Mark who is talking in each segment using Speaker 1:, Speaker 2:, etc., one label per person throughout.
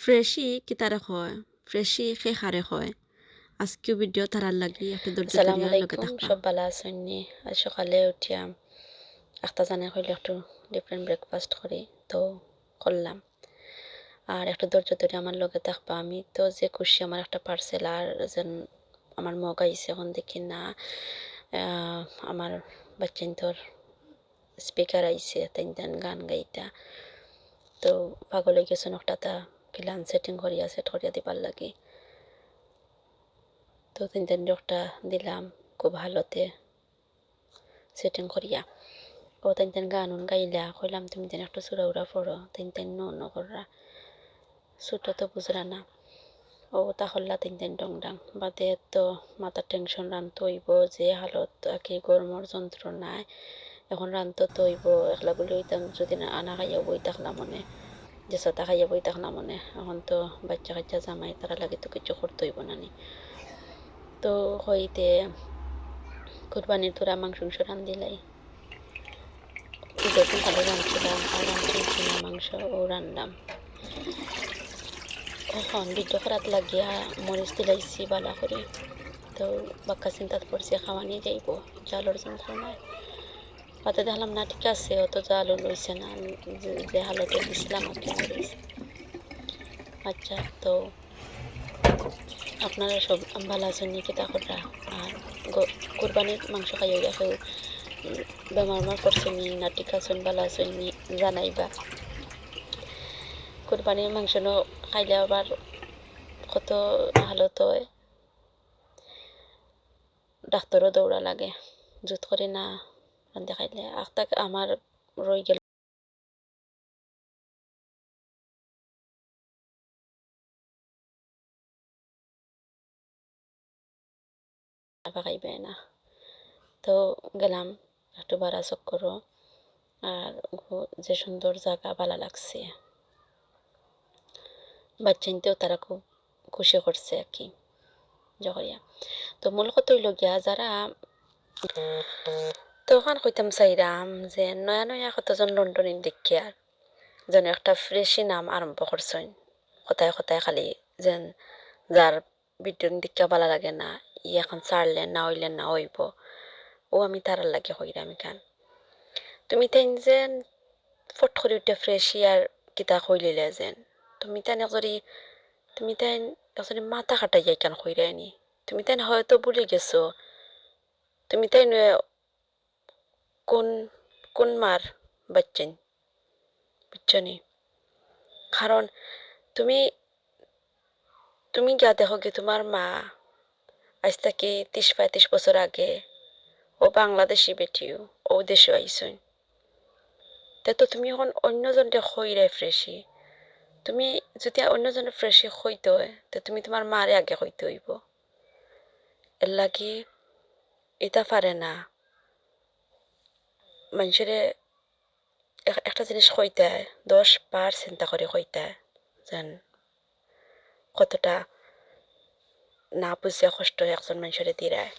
Speaker 1: ফ্রেশি কি তারে হয় ফ্রেশি খে খারে হয় আজকেও ভিডিও তারার লাগি একটা ধৈর্য লগে
Speaker 2: আলাইকুম
Speaker 1: থাকবা
Speaker 2: সব ভালো আছেন নি? আজ সকালে উঠিয়া একটা জানে হইলে একটু ডিফারেন্ট ব্রেকফাস্ট করি তো করলাম আর একটু ধৈর্য ধরে আমার লগে থাকবা আমি তো যে খুশি আমার একটা পার্সেল আর যেন আমার মগ আইছে এখন দেখি না আমার বাচ্চান তোর স্পিকার আইছে তাই গান গাইতা। তো পাগল গেছেন একটা তা কিলান সেটিং করিয়া সেট করিয়া দিবার লাগে। তো তিন তিন একটা দিলাম, খুব ভালোতে সেটিং করিয়া ও তিন তিন গান গাইলা, কইলাম, তুমি তিন একটা সুরা উড়া পড়ো তিন তিন ন কররা ছোটো তো বুঝরা না। ও তা হল্লা তিন তিন ডং ডাং বাদে তো মাথার টেনশন রান্ত হইব, যে হালত আকি গরমর যন্ত্রণায় এখন রান্ত তো হইব, একলা গুলি হইতাম যদি আনা খাইয়া বই থাকলাম মনে। যে সাতা খাইয়া বই থাকলাম মনে, এখন তো বাচ্চা কাচ্চা জামাই, তারা লাগে তো কিছু করতে হইব না নি। তো হইতে কুরবানির তোরা মাংস মাংস যখন ভালো রাঁধছিলাম আর মাংস ও রান্নাম। এখন ভিডিও খারাপ লাগিয়া মরিচ দিলাইছি বালা করে। তো বাক্কা চিন্তাত পড়ছে নিয়ে যাইব জালর যন্ত্রণায় পাতে দেখলাম না, ঠিক আছে, অত জালও লইছে না যে- যে হালতে দিছিলাম আচ্ছা তো আপনারা সব ভালো আছেন নাকি তা করা আর কোরবানির মাংস খাইয়া কেউ বেমার মার করছেন নি, না ঠিক আছেন, ভালো আছেন, নি জানাইবা। কোরবানির মাংস খাইলে আবার কত হালত হয়। ডাক্তারও দৌড়া লাগে জুত করে না রান্ধে খাইলে আখতাক আমার রই গেল। না। তো গেলাম একটু বারা চক্করও আর যে সুন্দর জায়গা ভালো লাগছে। বাচ্চাইতেও তারা খুব খুশি করছে আর কি। জহরিয়া তো মূল কথা হইল গিয়া যারা তখন কইতাম চাইরাম যে নয়া নয়া কতজন লন্ডনের দেখি আর যেন একটা ফ্রেশি নাম আরম্ভ করছেন কথায় কথায় খালি যেন যার ভিডিও দেখা ভালো লাগে না, ই এখন ছাড়লে না হইলে না হইব ও আমি তারার লাগে হইরাম খান। তুমি তাই যেন ফট করে উঠে ফ্রেশি আর কিতা কইলিলে যেন, তুমি তাই একজরি তুমি তাই একজরি মাথা খাটাই যাই কেন কইরানি তুমি তাই হয়তো ভুলে গেছো, তুমি তাই কোন কোন মার বাচ্চান বুঝছনি কারণ তুমি তুমি গিয়া দেখো কি তোমার মা আজ থেকে ত্রিশ পঁয়ত্রিশ বছর আগে ও বাংলাদেশি বেটিও, ও দেশে আইসন তে তো তুমি এখন অন্যজনকে খৈরাই ফ্রেশি। তুমি যদি অন্যজনে ফ্রেশি খইতে হয়, তে তুমি তোমার মারে আগে খইতে হইব। এর লাগি এটা পারে না। মানুষেরে একটা জিনিস কইতে দশ বার চিন্তা করে কইতে যেন কতটা না বুঝিয়া কষ্ট একজন মানুষের দিরায়।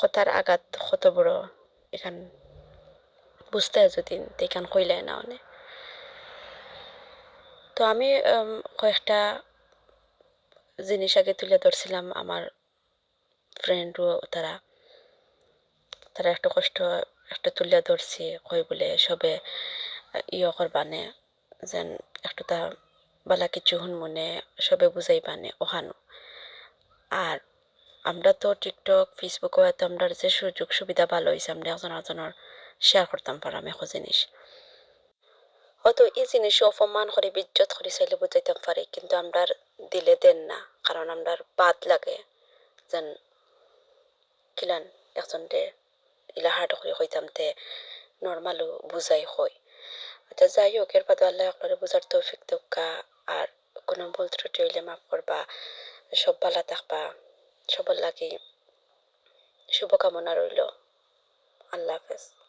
Speaker 2: কথার আঘাত কত বড়, এখান বুঝতে যদি এখান কইলে না অনে তো আমি কয়েকটা জিনিস আগে তুলে ধরছিলাম আমার ফ্রেন্ডও তারা। তারা একটা কষ্ট একটা তুলে ধরছি, কই বলে সবে ইয়ে করবানে, যেন একটু তা বালা কিছু হুন মনে সবে বুঝাইবানে, ওখানো। আর আমরা তো টিকটক ফেসবুকও এত আমরা যে সুযোগ সুবিধা ভালো হয়েছে আমরা একজন একজনের শেয়ার করতাম পারাম এখন জিনিস। হয়তো এই জিনিস অপমান করে, বিজ্জত করে চাইলে বুঝাইতাম পারি, কিন্তু আমরা দিলে দেন না, কারণ আমরা বাদ লাগে, যেন কিলান একজন দে ডকরি হইতাম তে নর্মালও বুঝাই হয় আচ্ছা যাই হোক এর বাদে আল্লাহ আপনার বুঝার তৌফিক দোকা আর কোনো ভুল ত্রুটি হইলে মাফ করবা, সব ভালো থাকবা, সবার লাগে শুভকামনা রইল। আল্লাহ হাফেজ।